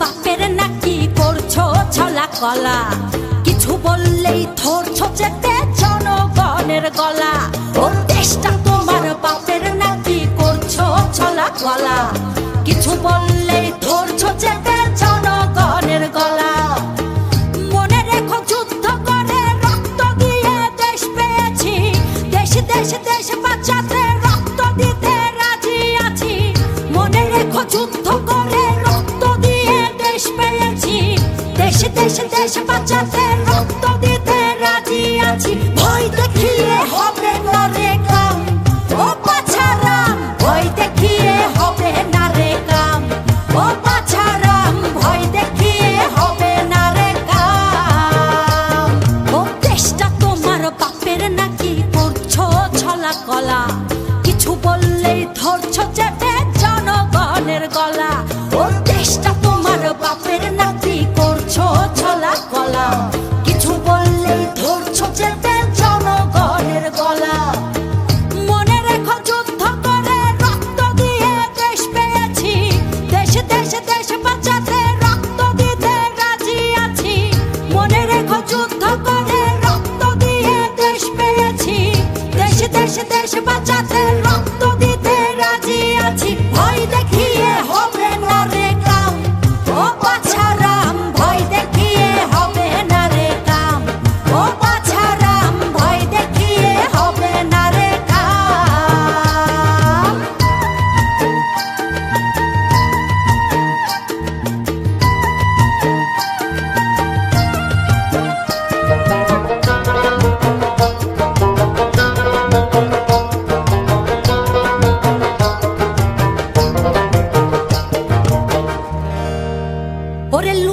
বাপের নাকি করছ ছলা কলা? কিছু বললেই ধরছো চেপে জনগণের গলা। ও দেশটা তোমার বাপের নাকি করছ ছলা কলা? কিছু বললেই ধরছো চেপে জনগণের গলা। মনে রেখো যুদ্ধ করে রক্ত দিয়ে দেশ পেয়েছি। দেশ দেশ দেশ বাঁচাতে রক্ত দিতে রাজি আছি। মনে রেখো যুদ্ধ করে দেশ দেশ বাঁচাতে। রক্ত দিতে রাজি আছি। ভয় দেখিয়ে হবে ও পাছারাম, ভয় দেখিয়ে হবে না রে ও দেশটা তোমার বাপের নাকি করছ ছলা কলা। কিছু বললেই